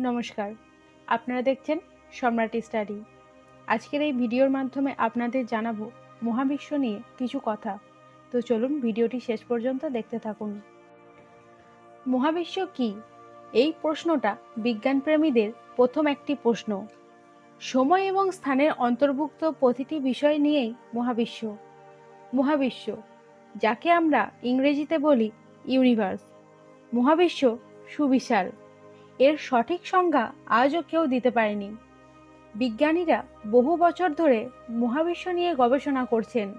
নমস্কার। আপনারা দেখছেন সম্রাট স্টাডি। আজকের এই ভিডিওর মাধ্যমে আপনাদের জানাব মহাবিশ্ব নিয়ে কিছু কথা। তো চলুন ভিডিওটি শেষ পর্যন্ত দেখতে থাকুন। মহাবিশ্ব কি? এই প্রশ্নটা বিজ্ঞানপ্রেমীদের প্রথম একটি প্রশ্ন। সময় এবং স্থানের অন্তর্ভুক্ত প্রতিটি বিষয় নিয়েই মহাবিশ্ব। মহাবিশ্ব, যাকে আমরা ইংরেজিতে বলি ইউনিভার্স। মহাবিশ্ব সুবিশাল। এর সঠিক সংজ্ঞা আজও কেউ দিতে পারেনি। বিজ্ঞানীরা বহু বছর ধরে মহাবিশ্ব নিয়ে গবেষণা করছেন।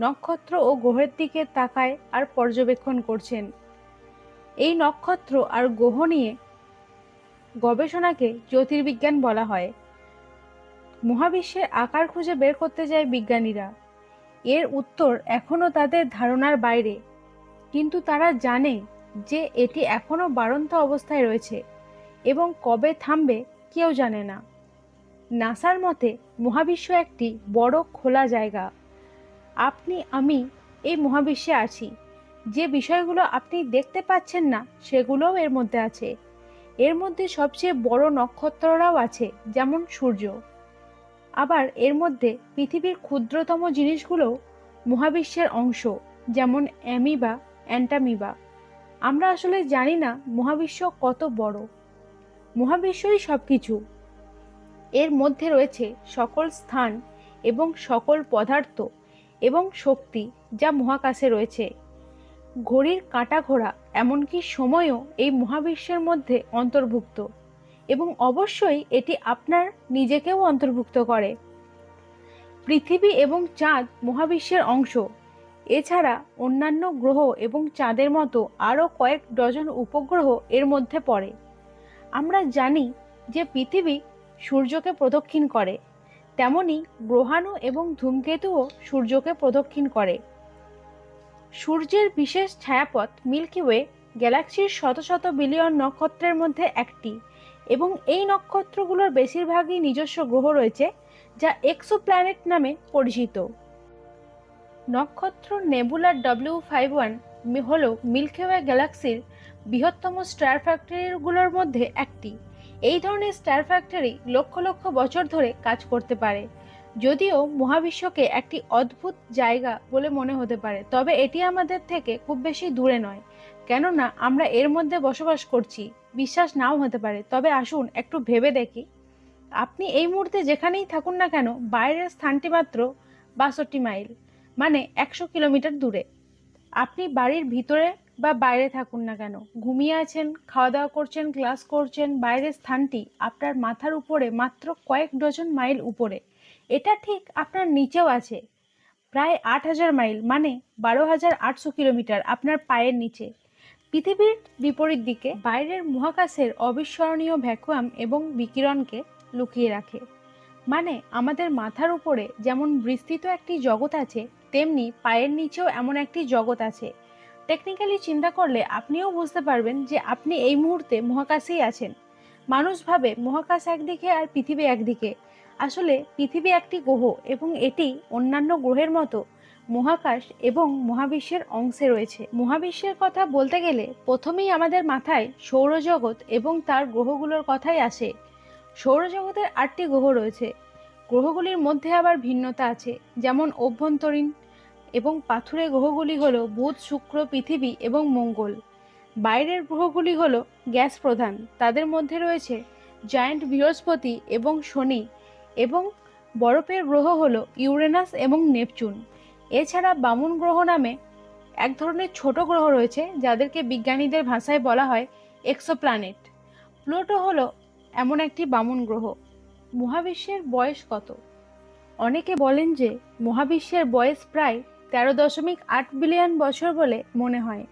নক্ষত্র ও গ্রহের দিকে তাকায় আর পর্যবেক্ষণ করছেন। এই নক্ষত্র আর গ্রহ নিয়ে গবেষণাকে জ্যোতির্বিজ্ঞান বলা হয়। মহাবিশ্বের আকার খুঁজে বের করতে যায় বিজ্ঞানীরা। এর উত্তর এখনও তাদের ধারণার বাইরে। কিন্তু তারা জানে যে এটি এখনও বাড়ন্ত অবস্থায় রয়েছে। এবং কবে থামবে কেউ জানে না। নাসার মতে মহাবিশ্ব একটি বড় খোলা জায়গা। আপনি, আমি এই মহাবিশ্বে আছি। যে বিষয়গুলো আপনি দেখতে পাচ্ছেন না, সেগুলোও এর মধ্যে আছে। এর মধ্যে সবচেয়ে বড় নক্ষত্ররাও আছে, যেমন সূর্য। আবার এর মধ্যে পৃথিবীর ক্ষুদ্রতম জিনিসগুলো মহাবিশ্বের অংশ, যেমন অ্যামিবা, অ্যান্টামিবা। আমরা আসলে জানি না মহাবিশ্ব কত বড়। মহাবিশ্বই সব কিছু এর মধ্যে রয়েছে সকল স্থান এবং সকল পদার্থ এবং শক্তি যা মহাকাশে রয়েছে। ঘড়ির কাঁটা ঘোড়া এমনকি সময়ও এই মহাবিশ্বের মধ্যে অন্তর্ভুক্ত এবং অবশ্যই এটি আপনার নিজেকেও অন্তর্ভুক্ত করে। পৃথিবী এবং চাঁদ মহাবিশ্বের অংশ। এছাড়া অন্যান্য গ্রহ এবং চাঁদের মতো আরও কয়েক ডজন উপগ্রহ এর মধ্যে পড়ে। আমরা জানি যে পৃথিবী সূর্যকে প্রদক্ষিণ করে। তেমনি গ্রহাণু এবং ধূমকেতুও সূর্যকে প্রদক্ষিণ করে। সূর্যের বিশেষ ছায়াপথ মিল্কি ওয়ে গ্যালাক্সির শত শত বিলিয়ন নক্ষত্রের মধ্যে একটি এবং এই নক্ষত্রগুলোর বেশিরভাগই নিজস্ব গ্রহ রয়েছে, যা এক্সো প্ল্যানেট নামে পরিচিত। নক্ষত্র নেবুলার ডব্লিউ ফাইভ ওয়ান হল মিল্কি ওয়ে গ্যালাক্সির বৃহত্তম স্টার ফ্যাক্টরিগুলোর মধ্যে একটি। এই ধরনের স্টার ফ্যাক্টরি লক্ষ লক্ষ বছর ধরে কাজ করতে পারে। যদিও মহাবিশ্বকে একটি অদ্ভুত জায়গা বলে মনে হতে পারে, তবে এটি আমাদের থেকে খুব বেশি দূরে নয়। কেননা, আমরা এর মধ্যে বসবাস করছি, বিশ্বাস নাও হতে পারে। তবে আসুন, একটু ভেবে দেখি। আপনি এই মুহূর্তে যেখানেই থাকুন না কেন, বাইরের স্থানটি মাত্র বাষট্টি মাইল মানে একশো কিলোমিটার দূরে। আপনি বাড়ির ভিতরে বা বাইরে থাকুন না কেন? ঘুমিয়ে আছেন খাওয়া দাওয়া করছেন, ক্লাস করছেন, বাইরের স্থানটি আপনার মাথার উপরে মাত্র কয়েক ডজন মাইল উপরে। এটা ঠিক আপনার নিচেও আছে। প্রায় আট হাজার মাইল মানে বারো হাজার আটশো কিলোমিটার আপনার পায়ের নিচে। পৃথিবীর বিপরীত দিকে বাইরের মহাকাশের অবিস্মরণীয় ভ্যাকুয়াম এবং বিকিরণকে লুকিয়ে রাখে। মানে আমাদের মাথার উপরে যেমন বিস্তৃত একটি জগৎ আছে, তেমনি পায়ের নিচেও এমন একটি জগৎ আছে। টেকনিক্যালি চিন্তা করলে আপনিও বুঝতে পারবেন যে আপনি এই মুহূর্তে মহাকাশেই আছেন। মানুষ ভাবে মহাকাশ একদিকে আর পৃথিবী একদিকে। আসলে পৃথিবী একটি গ্রহ এবং এটি অন্যান্য গ্রহের মতো। মহাকাশ এবং মহাবিশ্বের অংশে রয়েছে। মহাবিশ্বের কথা বলতে গেলে প্রথমেই আমাদের মাথায় সৌরজগৎ এবং তার গ্রহগুলোর কথাই আসে। সৌরজগতের আটটি গ্রহ রয়েছে। গ্রহগুলির মধ্যে আবার ভিন্নতা আছে। যেমন অভ্যন্তরীণ এবং পাথুরে গ্রহগুলি হল বুধ, শুক্র, পৃথিবী এবং মঙ্গল। বাইরের গ্রহগুলি হল গ্যাস প্রধান। তাদের মধ্যে রয়েছে জায়ান্ট বৃহস্পতি এবং শনি এবং বরফের গ্রহ হল ইউরেনাস এবং নেপচুন। এছাড়া বামুন গ্রহ নামে এক ধরনের ছোট গ্রহ রয়েছে যাদেরকে বিজ্ঞানীদের ভাষায় বলা হয় এক্সোপ্ল্যানেট প্লুটো হলো এমন একটি বামুন গ্রহ। মহাবিশ্বের বয়স কত? অনেকে বলেন যে মহাবিশ্বের বয়স প্রায় তেরো দশমিক আট বিলিয়ন বছর বলে মনে হয়।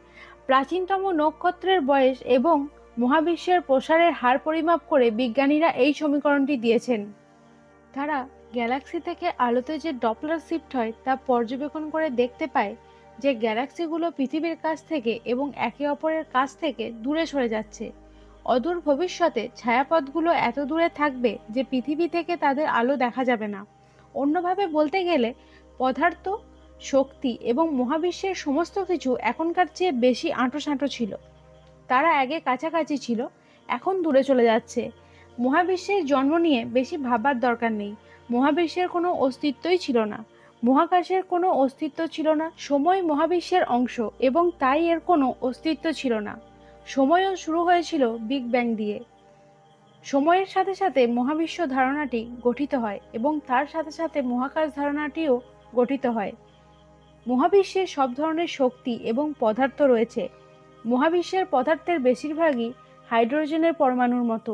প্রাচীনতম নক্ষত্রের বয়স এবং মহাবিশ্বের প্রসারের হার পরিমাপ করে বিজ্ঞানীরা এই সমীকরণটি দিয়েছেন। তারা গ্যালাক্সি থেকে আলোতে যে ডপলার শিফট হয় তা পর্যবেক্ষণ করে দেখতে পায় যে গ্যালাক্সিগুলো পৃথিবীর কাছ থেকে এবং একে অপরের কাছ থেকে দূরে সরে যাচ্ছে। অদূর ভবিষ্যতে ছায়াপথগুলো এত দূরে থাকবে যে পৃথিবী থেকে তাদের আলো দেখা যাবে না। অন্যভাবে বলতে গেলে পদার্থ শক্তি এবং মহাবিশ্বের সমস্ত কিছু এখনকার চেয়ে বেশি আঁটো সাঁটো ছিল। তারা আগে কাছাকাছি ছিল, এখন দূরে চলে যাচ্ছে। মহাবিশ্বের জন্ম নিয়ে বেশি ভাবার দরকার নেই। মহাবিশ্বের কোনো অস্তিত্বই ছিল না। মহাকাশের কোনো অস্তিত্ব ছিল না। সময় মহাবিশ্বের অংশ এবং তাই এর কোনো অস্তিত্ব ছিল না। সময়ও শুরু হয়েছিল বিগ ব্যাং দিয়ে। সময়ের সাথে সাথে মহাবিশ্ব ধারণাটি গঠিত হয় এবং তার সাথে সাথে মহাকাশ ধারণাটিও গঠিত হয়। মহাবিশ্বে সব ধরনের শক্তি এবং পদার্থ রয়েছে। মহাবিশ্বের পদার্থের বেশিরভাগই হাইড্রোজেনের পরমাণুর মতো,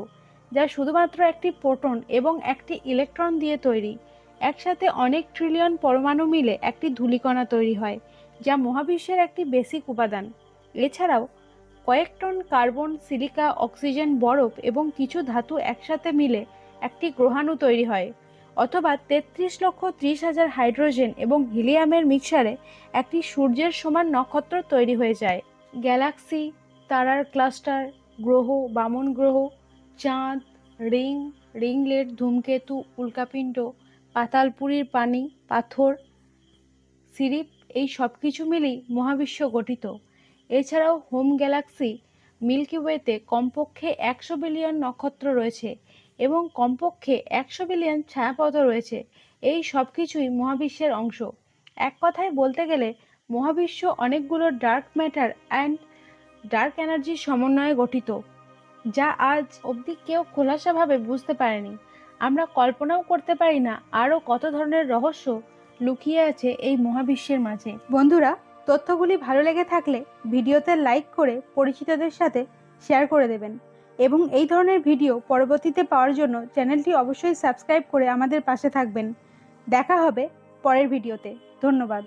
যা শুধুমাত্র একটি প্রোটন এবং একটি ইলেকট্রন দিয়ে তৈরি। একসাথে অনেক ট্রিলিয়ন পরমাণু মিলে একটি ধূলিকণা তৈরি হয়, যা মহাবিশ্বের একটি বেসিক উপাদান। এছাড়াও, কয়েক টন কার্বন, সিলিকা, অক্সিজেন, বরফ এবং কিছু ধাতু একসাথে মিলে একটি গ্রহাণু তৈরি হয়। অথবা তেত্রিশ লক্ষ ত্রিশ হাজার হাইড্রোজেন এবং হিলিয়ামের মিক্সারে একটি সূর্যের সমান নক্ষত্র তৈরি হয়ে যায়। গ্যালাক্সি, তারার ক্লাস্টার, গ্রহ, বামন গ্রহ, চাঁদ, রিং রিংলেট ধূমকেতু, উল্কাপিণ্ড, পাতালপুরীর পানি, পাথর, সিরিপ, এই সব কিছু মিলেই মহাবিশ্ব গঠিত। এছাড়াও হোম গ্যালাক্সি, মিল্কি ওয়েতে কমপক্ষে একশো বিলিয়ন নক্ষত্র রয়েছে। এবং কমপক্ষে একশো বিলিয়ন ছায়াপথ রয়েছে। এই সব কিছুই মহাবিশ্বের অংশ। এক কথায় বলতে গেলে, মহাবিশ্ব অনেকগুলো ডার্ক ম্যাটার অ্যান্ড ডার্ক এনার্জির সমন্বয়ে গঠিত, যা আজ অবধি কেউ খোলাসাভাবে বুঝতে পারেনি। আমরা কল্পনাও করতে পারি না আরও কত ধরনের রহস্য লুকিয়ে আছে এই মহাবিশ্বের মাঝে। বন্ধুরা, তথ্যগুলি ভালো লেগে থাকলে ভিডিওতে লাইক করে পরিচিতদের সাথে শেয়ার করে দেবেন। এবং এই ধরনের ভিডিও পরবর্তীতে পাওয়ার জন্য চ্যানেলটি অবশ্যই সাবস্ক্রাইব করে আমাদের পাশে থাকবেন। দেখা হবে পরের ভিডিওতে। ধন্যবাদ।